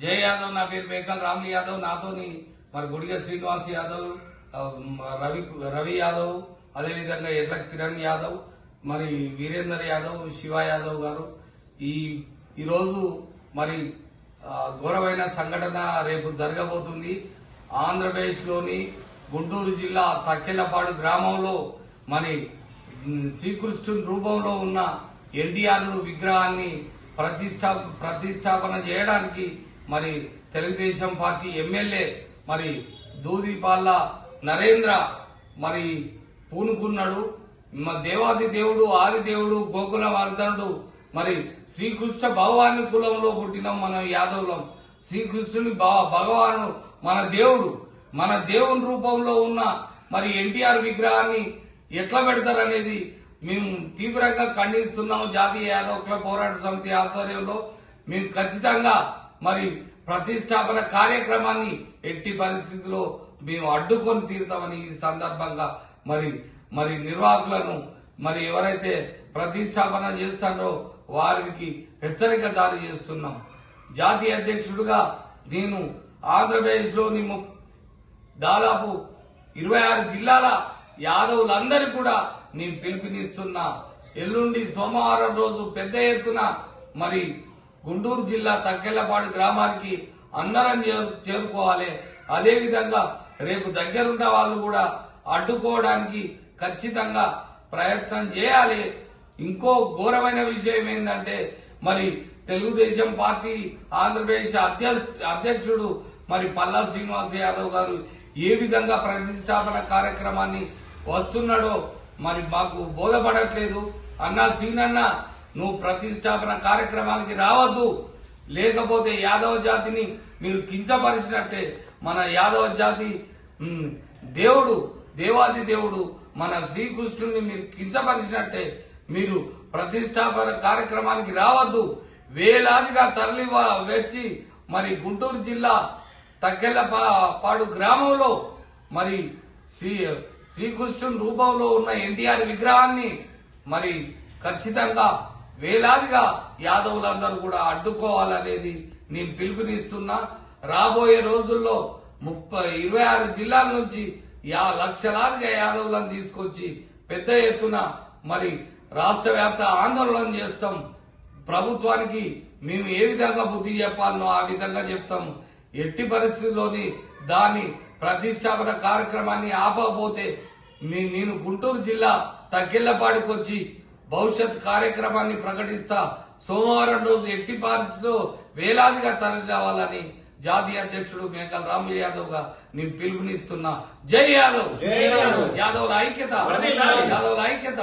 జయ యాదవ్ నా పేరు మేకల్ రామ్లి యాదవ్. నాతోని మరి గుడిగ శ్రీనివాస్ యాదవ్ రవి రవి యాదవ్ అదేవిధంగా ఎట్ల కిరణ్ యాదవ్ మరి వీరేందర్ యాదవ్ శివ యాదవ్ గారు. ఈ ఈరోజు మరి ఘోరమైన సంఘటన రేపు జరగబోతుంది. ఆంధ్రప్రదేశ్లోని గుంటూరు జిల్లా తక్కెలపాడు గ్రామంలో మరి శ్రీకృష్ణుని రూపంలో ఉన్న ఎన్టీఆర్ విగ్రహాన్ని ప్రతిష్టా ప్రతిష్టాపన చేయడానికి మరి తెలుగుదేశం పార్టీ ఎమ్మెల్యే మరి దూదిపాల్ల నరేంద్ర మరి పూనుకున్నాడు. మా దేవాది దేవుడు ఆది దేవుడు గోకుల వర్ధనుడు మరి శ్రీకృష్ణ భగవాని కులంలో పుట్టినాం మనం యాదవులం. శ్రీకృష్ణుని భగవాను మన దేవుడు. మన దేవుని రూపంలో ఉన్న మరి ఎన్టీఆర్ విగ్రహాన్ని ఎట్లా పెడతారనేది మేము తీవ్రంగా ఖండిస్తున్నాం జాతీయ యాదవుల క్లబ్ పోరాట సమితి ఆధ్వర్యంలో. మేము ఖచ్చితంగా మరి ప్రతిష్టాపన కార్యక్రమాన్ని ఎట్టి పరిస్థితిలో మేము అడ్డుకొని తీరుతామని ఈ సందర్భంగా మరి మరి నిర్వాహకులను మరి ఎవరైతే ప్రతిష్టాపన చేస్తారో వారికి హెచ్చరిక జారీ చేస్తున్నాం. జాతీయ అధ్యక్షుడిగా నేను ఆంధ్రప్రదేశ్లోని ము- దాదాపు ఇరవై ఆరు జిల్లాల యాదవులందరి కూడా నేను పిలుపునిస్తున్నా. ఎల్లుండి సోమవారం రోజు పెద్ద ఎత్తున మరి గుంటూరు జిల్లా తక్కెళ్ళపాడు గ్రామానికి అందరం చేరు- చేరుకోవాలి. అదేవిధంగా రేపు దగ్గరున్న వాళ్ళు కూడా అడ్డుకోవడానికి ఖచ్చితంగా ప్రయత్నం చేయాలి. ఇంకో ఘోరమైన విషయం ఏంటంటే మరి తెలుగుదేశం పార్టీ ఆంధ్రప్రదేశ్ అధ్యక్షుడు మరి పల్లా శ్రీనివాస్ యాదవ్ గారు ఏ విధంగా ప్రతిష్టాపన కార్యక్రమాన్ని వస్తున్నాడో మరి మాకు బోధపడట్లేదు. అన్నా సీనన్న నువ్వు ప్రతిష్టాపన కార్యక్రమానికి రావద్దు. లేకపోతే యాదవ జాతిని మీరు కించపరిచినట్టే మన యాదవ జాతి దేవుడు దేవాది దేవుడు మన శ్రీకృష్ణుని మీరు కించపరిచినట్టే మీరు ప్రతిష్టాపన కార్యక్రమానికి రావద్దు. వేలాదిగా తరలి వచ్చి మరి గుంటూరు జిల్లా తక్కెళ్ళపాడు గ్రామంలో మరి శ్రీ శ్రీకృష్ణుని రూపంలో ఉన్న ఎన్టీఆర్ విగ్రహాన్ని మరి ఖచ్చితంగా వేలాదిగా యాదవులందరూ కూడా అడ్డుకోవాలనేది నేను పిలుపునిస్తున్నా. రాబోయే రోజుల్లో ముప్పై ఇరవై ఆరు జిల్లాల నుంచి యా లక్షలాదిగా యాదవులను తీసుకొచ్చి పెద్ద ఎత్తున మరి రాష్ట్ర వ్యాప్త ఆందోళన చేస్తాం. ప్రభుత్వానికి మేము ఏ విధంగా బుద్ధి చెప్పాలనో ఆ విధంగా చెప్తాం. ఎట్టి పరిస్థితుల్లోని దాని ప్రతిష్టాపన కార్యక్రమాన్ని ఆపకపోతే మీ- నేను గుంటూరు జిల్లా తగ్గిళ్ళపాడికి వచ్చి భవిష్యత్ కార్యక్రమాన్ని ప్రకటిస్తా సోమవారం రోజు ఎట్టి పరిస్థితిలో వేలాదిగా తరలి రావాలని జాతీయ అధ్యక్షుడు మేకల్ రాములు యాదవ్గా నేను పిలుపునిస్తున్నా జై యాదవ్ జై యాదవ్. యాదవ్ల ఐక్యత. యాదవ్ల ఐక్యత.